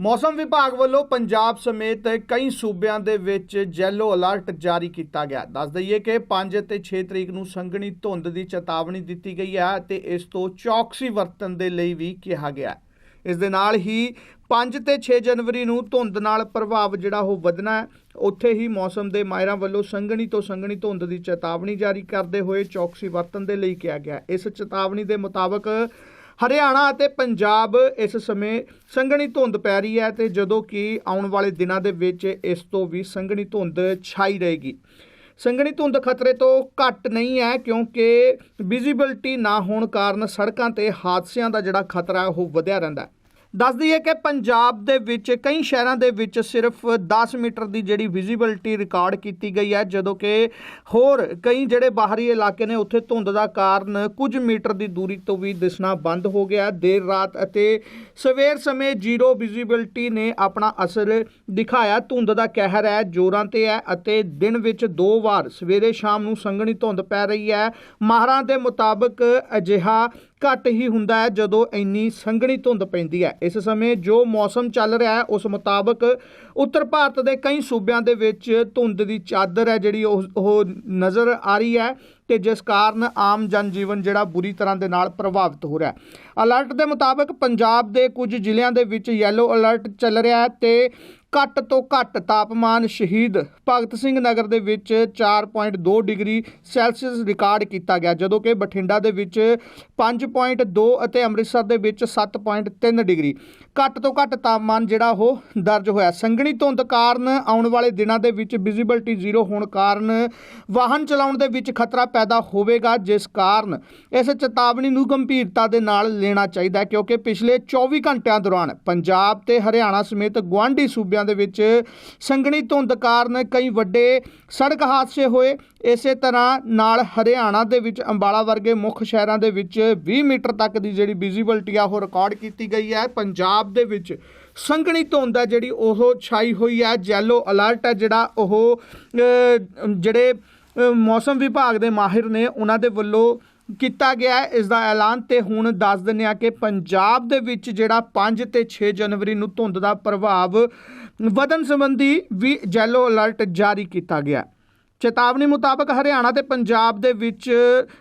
ਮੌਸਮ ਵਿਭਾਗ ਵੱਲੋਂ ਪੰਜਾਬ ਸਮੇਤ ਕਈ ਸੂਬਿਆਂ ਦੇ ਵਿੱਚ ਜੈਲੋ ਅਲਰਟ ਜਾਰੀ ਕੀਤਾ ਗਿਆ। ਦੱਸ ਦਈਏ ਕਿ 5 ਅਤੇ 6 ਤਰੀਕ ਨੂੰ ਸੰਘਣੀ ਧੁੰਦ ਦੀ ਚੇਤਾਵਨੀ ਦਿੱਤੀ ਗਈ ਹੈ ਤੇ ਇਸ ਤੋਂ ਚੌਕਸੀ ਵਰਤਣ ਦੇ ਲਈ ਵੀ ਕਿਹਾ ਗਿਆ ਇਸ ਦੇ ਨਾਲ ਹੀ 5 ਤੇ 6 ਜਨਵਰੀ ਨੂੰ ਧੁੰਦ ਨਾਲ ਪ੍ਰਭਾਵ ਜਿਹੜਾ ਉਹ ਵਧਣਾ ਹੈ। ਉੱਥੇ ਹੀ ਮੌਸਮ ਦੇ ਮਾਹਿਰਾਂ ਵੱਲੋਂ ਸੰਘਣੀ ਤੋਂ ਸੰਘਣੀ ਧੁੰਦ ਦੀ ਚੇਤਾਵਨੀ ਜਾਰੀ ਕਰਦੇ ਹੋਏ ਚੌਕਸੀ ਵਰਤਣ ਦੇ ਲਈ ਕਿਹਾ ਗਿਆ। ਇਸ ਚੇਤਾਵਨੀ ਦੇ ਮੁਤਾਬਕ ਹਰਿਆਣਾ ਅਤੇ ਪੰਜਾਬ ਇਸ ਸਮੇਂ ਸੰਘਣੀ ਧੁੰਦ ਪੈ ਰਹੀ ਹੈ ਤੇ ਜਦੋਂ ਕਿ ਆਉਣ ਵਾਲੇ ਦਿਨਾਂ ਦੇ ਵਿੱਚ ਇਸ ਤੋਂ ਵੀ ਸੰਘਣੀ ਧੁੰਦ ਛਾਈ ਰਹੇਗੀ। ਸੰਘਣੀ ਧੁੰਦ ਖਤਰੇ ਤੋਂ ਘੱਟ ਨਹੀਂ ਹੈ ਕਿਉਂਕਿ ਵਿਜ਼ਿਬਿਲਟੀ ਨਾ ਹੋਣ ਕਾਰਨ ਸੜਕਾਂ ਤੇ ਹਾਦਸਿਆਂ ਦਾ ਜਿਹੜਾ ਖਤਰਾ ਉਹ ਵਧਿਆ ਰਹਿੰਦਾ ਹੈ। ਦੱਸ ਦਈਏ ਕਿ ਪੰਜਾਬ ਦੇ ਵਿੱਚ ਕਈ ਸ਼ਹਿਰਾਂ ਦੇ ਵਿੱਚ ਸਿਰਫ 10 ਮੀਟਰ ਦੀ ਜਿਹੜੀ ਵਿਜ਼ਿਬਿਲਟੀ ਰਿਕਾਰਡ ਕੀਤੀ ਗਈ ਹੈ, ਜਦੋਂ ਕਿ ਹੋਰ ਕਈ ਜਿਹੜੇ ਬਾਹਰੀ ਇਲਾਕੇ ਨੇ, ਉੱਥੇ ਧੁੰਦ ਦਾ ਕਾਰਨ ਕੁਝ ਮੀਟਰ ਦੀ ਦੂਰੀ ਤੋਂ ਵੀ ਦਿਸਣਾ ਬੰਦ ਹੋ ਗਿਆ ਦੇਰ ਰਾਤ ਅਤੇ ਸਵੇਰ ਸਮੇਂ ਜ਼ੀਰੋ ਵਿਜ਼ਿਬਿਲਟੀ ਨੇ ਆਪਣਾ ਅਸਰ ਦਿਖਾਇਆ। ਧੁੰਦ ਦਾ ਕਹਿਰ ਹੈ, ਜ਼ੋਰਾਂ ਤੇ ਹੈ ਅਤੇ ਦਿਨ ਵਿੱਚ ਦੋ ਵਾਰ ਸਵੇਰੇ ਸ਼ਾਮ ਨੂੰ ਸੰਘਣੀ ਧੁੰਦ ਪੈ ਰਹੀ ਹੈ। ਮਾਹਰਾਂ ਦੇ ਮੁਤਾਬਕ ਅਜਿਹਾ ਘੱਟ ਹੀ ਹੁੰਦਾ ਹੈ ਜਦੋਂ ਇੰਨੀ ਸੰਘਣੀ ਧੁੰਦ ਪੈਂਦੀ ਹੈ। ਇਸ ਸਮੇਂ ਜੋ ਮੌਸਮ ਚੱਲ ਰਿਹਾ ਹੈ, ਉਸ ਮੁਤਾਬਕ ਉੱਤਰ ਭਾਰਤ ਦੇ ਕਈ ਸੂਬਿਆਂ ਦੇ ਵਿੱਚ ਧੁੰਦ ਦੀ ਚਾਦਰ ਹੈ ਜਿਹੜੀ ਉਹ ਉਹ ਨਜ਼ਰ ਆ ਰਹੀ ਹੈ। ਤੇ ਜਿਸ ਕਾਰਨ ਆਮ ਜਨ ਜੀਵਨ ਜਿਹੜਾ ਬੁਰੀ ਤਰ੍ਹਾਂ ਦੇ ਨਾਲ ਪ੍ਰਭਾਵਿਤ ਹੋ ਰਿਹਾ ਹੈ। ਅਲਰਟ ਦੇ ਮੁਤਾਬਕ ਪੰਜਾਬ ਦੇ ਕੁਝ ਜ਼ਿਲ੍ਹਿਆਂ ਦੇ ਵਿੱਚ ਯੈਲੋ ਅਲਰਟ ਚੱਲ ਰਿਹਾ ਹੈ ਤੇ ਘੱਟ ਤੋਂ ਘੱਟ ਤਾਪਮਾਨ ਸ਼ਹੀਦ ਭਗਤ ਸਿੰਘ ਨਗਰ ਦੇ ਵਿੱਚ 4.2 ਡਿਗਰੀ ਸੈਲਸੀਅਸ ਰਿਕਾਰਡ ਕੀਤਾ ਗਿਆ, ਜਦੋਂ ਕਿ ਬਠਿੰਡਾ ਦੇ ਵਿੱਚ 5.2 ਅਤੇ ਅੰਮ੍ਰਿਤਸਰ ਦੇ ਵਿੱਚ 7.3 ਡਿਗਰੀ। ਘੱਟ ਤੋਂ ਘੱਟ ਤਾਪਮਾਨ ਜਿਹੜਾ ਉਹ ਦਰਜ ਹੋਇਆ। ਸੰਘਣੀ ਧੁੰਦ ਕਾਰਨ ਆਉਣ ਵਾਲੇ ਦਿਨਾਂ ਦੇ ਵਿੱਚ ਵਿਜ਼ਿਬਿਲਟੀ ਜ਼ੀਰੋ ਹੋਣ ਕਾਰਨ ਵਾਹਨ ਚਲਾਉਣ ਦੇ ਵਿੱਚ ਖਤਰਾ ਪੈਦਾ ਹੋਵੇਗਾ, ਜਿਸ ਕਾਰਨ ਇਸ ਚੇਤਾਵਨੀ ਨੂੰ ਗੰਭੀਰਤਾ ਦੇ ਨਾਲ ਲੈਣਾ ਚਾਹੀਦਾ ਹੈ, ਕਿਉਂਕਿ ਪਿਛਲੇ 24 ਘੰਟਿਆਂ ਦੌਰਾਨ ਪੰਜਾਬ ਤੇ ਹਰਿਆਣਾ ਸਮੇਤ ਗੁਆਂਢੀ ਸੂਬਿਆਂ ਦੇ ਵਿੱਚ ਸੰਘਣੀ ਧੁੰਦ ਕਾਰਨ ਕਈ ਵੱਡੇ ਸੜਕ ਹਾਦਸੇ ਹੋਏ। ਇਸੇ ਤਰ੍ਹਾਂ ਨਾਲ ਹਰਿਆਣਾ ਦੇ ਵਿੱਚ ਅੰਬਾਲਾ ਵਰਗੇ ਮੁੱਖ ਸ਼ਹਿਰਾਂ ਦੇ ਵਿੱਚ 20 ਮੀਟਰ ਤੱਕ ਦੀ ਜਿਹੜੀ ਵਿਜ਼ਿਬਿਲਟੀ ਆ, ਉਹ ਰਿਕਾਰਡ ਕੀਤੀ ਗਈ ਹੈ। ਪੰਜਾਬ ਦੇ ਵਿੱਚ ਸੰਘਣੀ ਧੁੰਦ ਹੈ ਜਿਹੜੀ ਉਹ ਛਾਈ ਹੋਈ ਹੈ। ਯੈਲੋ ਅਲਰਟ ਹੈ ਜਿਹੜਾ ਉਹ ਜਿਹੜੇ ਮੌਸਮ ਵਿਭਾਗ ਦੇ ਮਾਹਿਰ ਨੇ ਉਹਨਾਂ ਦੇ ਵੱਲੋਂ ਕੀਤਾ ਗਿਆ ਹੈ। ਇਸ ਦਾ ਐਲਾਨ ਤੇ ਹੁਣ ਦੱਸ ਦਿੰਦੇ ਆ ਕਿ ਪੰਜਾਬ ਦੇ ਵਿੱਚ ਜਿਹੜਾ 5 ਤੇ 6 ਜਨਵਰੀ ਨੂੰ ਧੁੰਦ ਦਾ ਪ੍ਰਭਾਵ ਵਧਣ ਸੰਬੰਧੀ ਵੀ ਜੈਲੋ ਅਲਰਟ ਜਾਰੀ ਕੀਤਾ ਗਿਆ ਚੇਤਾਵਨੀ ਮੁਤਾਬਕ ਹਰਿਆਣਾ ਤੇ ਪੰਜਾਬ ਦੇ ਵਿੱਚ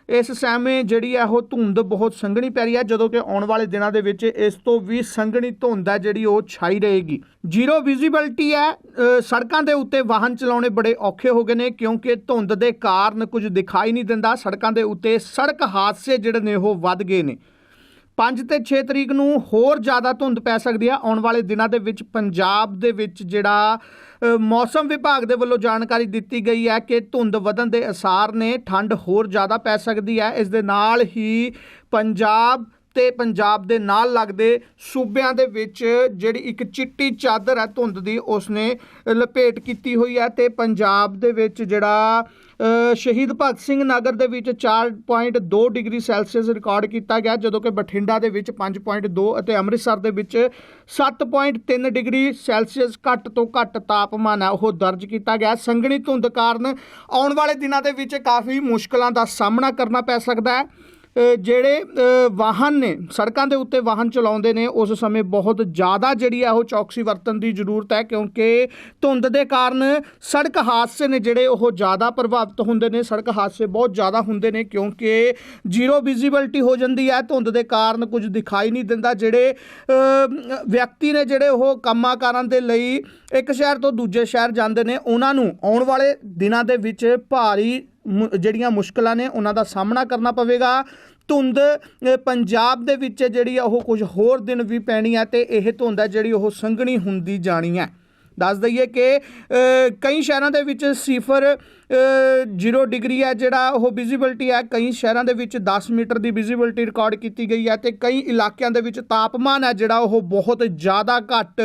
ਇਸ ਸਮੇਂ ਜਿਹੜੀ ਹੈ ਉਹ ਧੁੰਦ ਬਹੁਤ ਸੰਘਣੀ ਪੈ ਰਹੀ ਹੈ ਜਦੋਂ ਕਿ ਆਉਣ ਵਾਲੇ ਦਿਨਾਂ ਦੇ ਵਿੱਚ ਇਸ ਤੋਂ ਵੀ ਸੰਘਣੀ ਧੁੰਦ ਹੈ ਜਿਹੜੀ ਉਹ ਛਾਈ ਰਹੇਗੀ। ਜ਼ੀਰੋ ਵਿਜ਼ਿਬਿਲਟੀ ਹੈ ਸੜਕਾਂ ਦੇ ਉੱਤੇ ਵਾਹਨ ਚਲਾਉਣੇ ਬੜੇ ਔਖੇ ਹੋ ਗਏ ਨੇ, ਕਿਉਂਕਿ ਧੁੰਦ ਦੇ ਕਾਰਨ ਕੁਝ ਦਿਖਾਈ ਨਹੀਂ ਦਿੰਦਾ। ਸੜਕਾਂ ਦੇ ਉੱਤੇ ਸੜਕ ਹਾਦਸੇ ਜਿਹੜੇ ਨੇ, ਉਹ ਵੱਧ ਗਏ ਨੇ। 5 ਤੇ 6 ਤਰੀਕ ਨੂੰ ਹੋਰ ਜ਼ਿਆਦਾ ਧੁੰਦ ਪੈ ਸਕਦੀ ਹੈ ਆਉਣ ਵਾਲੇ ਦਿਨਾਂ ਦੇ ਵਿੱਚ ਪੰਜਾਬ ਦੇ ਵਿੱਚ ਜਿਹੜਾ ਮੌਸਮ ਵਿਭਾਗ ਦੇ ਵੱਲੋਂ ਜਾਣਕਾਰੀ ਦਿੱਤੀ ਗਈ ਹੈ ਕਿ ਧੁੰਦ ਵਧਣ ਦੇ ਅਸਾਰ ਨੇ, ਠੰਡ ਹੋਰ ਜ਼ਿਆਦਾ ਪੈ ਸਕਦੀ ਹੈ। ਇਸ ਦੇ ਨਾਲ ਹੀ ਪੰਜਾਬ ਤੇ ਪੰਜਾਬ ਦੇ ਨਾਲ ਲੱਗਦੇ ਸੂਬਿਆਂ ਦੇ ਵਿੱਚ ਜਿਹੜੀ ਇੱਕ ਚਿੱਟੀ ਚਾਦਰ ਹੈ ਧੁੰਦ ਦੀ, ਉਸਨੇ ਲਪੇਟ ਕੀਤੀ ਹੋਈ ਹੈ ਤੇ ਪੰਜਾਬ ਦੇ ਵਿੱਚ ਜਿਹੜਾ ਸ਼ਹੀਦ ਭਗਤ ਸਿੰਘ ਨਗਰ ਦੇ ਵਿੱਚ 4.2 ਡਿਗਰੀ ਸੈਲਸੀਅਸ ਰਿਕਾਰਡ ਕੀਤਾ ਗਿਆ, ਜਦੋਂ ਕਿ ਬਠਿੰਡਾ ਦੇ ਵਿੱਚ 5.2 ਅਤੇ ਅੰਮ੍ਰਿਤਸਰ ਦੇ ਵਿੱਚ 7.3 ਡਿਗਰੀ ਸੈਲਸੀਅਸ ਘੱਟ ਤੋਂ ਘੱਟ ਤਾਪਮਾਨ ਹੈ, ਉਹ ਦਰਜ ਕੀਤਾ ਗਿਆ। ਸੰਘਣੀ ਧੁੰਦ ਕਾਰਨ ਆਉਣ ਵਾਲੇ ਦਿਨਾਂ ਦੇ ਵਿੱਚ ਕਾਫੀ ਮੁਸ਼ਕਲਾਂ ਦਾ ਸਾਹਮਣਾ ਕਰਨਾ ਪੈ ਸਕਦਾ ਹੈ। ਜਿਹੜੇ ਵਾਹਨ ਨੇ, ਸੜਕਾਂ ਦੇ ਉੱਤੇ ਵਾਹਨ ਚਲਾਉਂਦੇ ਨੇ, ਉਸ ਸਮੇਂ ਬਹੁਤ ਜ਼ਿਆਦਾ ਜਿਹੜੀ ਆ ਉਹ ਚੌਕਸੀ ਵਰਤਣ ਦੀ ਜ਼ਰੂਰਤ ਹੈ, ਕਿਉਂਕਿ ਧੁੰਦ ਦੇ ਕਾਰਨ ਸੜਕ ਹਾਦਸੇ ਨੇ ਜਿਹੜੇ ਉਹ ਜ਼ਿਆਦਾ ਪ੍ਰਭਾਵਿਤ ਹੁੰਦੇ ਨੇ, ਸੜਕ ਹਾਦਸੇ ਬਹੁਤ ਜ਼ਿਆਦਾ ਹੁੰਦੇ ਨੇ, ਕਿਉਂਕਿ ਜ਼ੀਰੋ ਵਿਜ਼ਿਬਿਲਟੀ ਹੋ ਜਾਂਦੀ ਹੈ, ਧੁੰਦ ਦੇ ਕਾਰਨ ਕੁਝ ਦਿਖਾਈ ਨਹੀਂ ਦਿੰਦਾ, ਜਿਹੜੇ ਵਿਅਕਤੀ ਨੇ ਜਿਹੜੇ ਉਹ ਕੰਮਾਂ ਕਾਰਾਂ ਦੇ ਲਈ ਇੱਕ ਸ਼ਹਿਰ ਤੋਂ ਦੂਜੇ ਸ਼ਹਿਰ ਜਾਂਦੇ ਨੇ, ਉਹਨਾਂ ਨੂੰ ਆਉਣ ਵਾਲੇ ਦਿਨਾਂ ਦੇ ਵਿੱਚ ਭਾਰੀ ਜਿਹੜੀਆਂ ਮੁਸ਼ਕਲਾਂ ਨੇ ਉਹਨਾਂ ਦਾ ਸਾਹਮਣਾ ਕਰਨਾ ਪਵੇਗਾ। ਧੁੰਦ ਪੰਜਾਬ ਦੇ ਵਿੱਚ ਜਿਹੜੀ ਆ ਉਹ ਕੁਝ ਹੋਰ ਦਿਨ ਵੀ ਪੈਣੀ ਹੈ ਤੇ ਇਹ ਧੁੰਦ ਹੈ ਜਿਹੜੀ ਉਹ ਸੰਘਣੀ ਹੁੰਦੀ ਜਾਣੀ ਹੈ ਦੱਸ ਦਈਏ ਕਿ ਕਈ ਸ਼ਹਿਰਾਂ ਦੇ ਵਿੱਚ ਸਿਫਰ 0 ਡਿਗਰੀ ਹੈ ਜਿਹੜਾ ਉਹ ਵਿਜ਼ਿਬਿਲਟੀ ਹੈ। ਕਈ ਸ਼ਹਿਰਾਂ ਦੇ ਵਿੱਚ 10 ਮੀਟਰ ਦੀ ਵਿਜ਼ਿਬਿਲਟੀ ਰਿਕਾਰਡ ਕੀਤੀ ਗਈ ਹੈ ਤੇ ਕਈ ਇਲਾਕਿਆਂ ਦੇ ਵਿੱਚ ਤਾਪਮਾਨ ਹੈ ਜਿਹੜਾ ਉਹ ਬਹੁਤ ਜ਼ਿਆਦਾ ਘੱਟ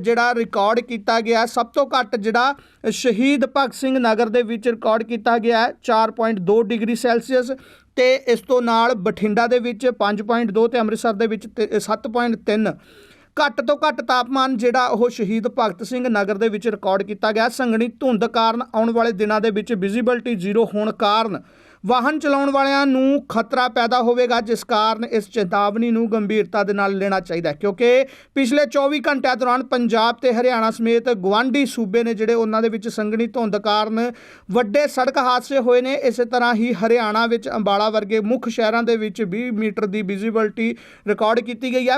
ਜਿਹੜਾ ਰਿਕਾਰਡ ਕੀਤਾ ਗਿਆ ਸਭ ਤੋਂ ਘੱਟ ਜਿਹੜਾ ਸ਼ਹੀਦ ਭਗਤ ਸਿੰਘ ਨਗਰ ਦੇ ਵਿੱਚ ਰਿਕਾਰਡ ਕੀਤਾ ਗਿਆ ਹੈ 4.2 ਡਿਗਰੀ ਸੈਲਸੀਅਸ ਤੇ ਇਸ ਤੋਂ ਨਾਲ ਬਠਿੰਡਾ ਦੇ ਵਿੱਚ 5.2 ਤੇ ਅੰਮ੍ਰਿਤਸਰ ਦੇ ਵਿੱਚ ਤੇ- 7.3 ਘੱਟ ਤੋਂ ਘੱਟ ਤਾਪਮਾਨ ਜਿਹੜਾ ਉਹ ਸ਼ਹੀਦ ਭਗਤ ਸਿੰਘ ਨਗਰ ਦੇ ਵਿੱਚ ਰਿਕਾਰਡ ਕੀਤਾ ਗਿਆ। ਸੰਘਣੀ ਧੁੰਦ ਕਾਰਨ ਆਉਣ ਵਾਲੇ ਦਿਨਾਂ ਦੇ ਵਿੱਚ ਵਿਜ਼ਿਬਿਲਟੀ ਜ਼ੀਰੋ ਹੋਣ ਕਾਰਨ ਵਾਹਨ ਚਲਾਉਣ ਵਾਲਿਆਂ ਨੂੰ ਖਤਰਾ ਪੈਦਾ ਹੋਵੇਗਾ, ਜਿਸ ਕਾਰਨ ਇਸ ਚੇਤਾਵਨੀ ਨੂੰ ਗੰਭੀਰਤਾ ਦੇ ਨਾਲ ਲੈਣਾ ਚਾਹੀਦਾ ਹੈ। ਕਿਉਂਕਿ ਪਿਛਲੇ 24 ਘੰਟਿਆਂ ਦੌਰਾਨ ਪੰਜਾਬ ਤੇ ਹਰਿਆਣਾ ਸਮੇਤ ਗਵਾਂਢੀ ਸੂਬੇ ਨੇ ਜਿਹੜੇ ਉਹਨਾਂ ਦੇ ਵਿੱਚ ਸੰਘਣੀ ਧੁੰਦ ਕਾਰਨ ਵੱਡੇ ਸੜਕ ਹਾਦਸੇ ਹੋਏ ਨੇ, ਇਸੇ ਤਰ੍ਹਾਂ ਹੀ ਹਰਿਆਣਾ ਵਿੱਚ ਅੰਬਾਲਾ ਵਰਗੇ ਮੁੱਖ ਸ਼ਹਿਰਾਂ ਦੇ ਵਿੱਚ 20 ਮੀਟਰ ਦੀ ਵਿਜ਼ਿਬਿਲਟੀ ਰਿਕਾਰਡ ਕੀਤੀ ਗਈ ਹੈ।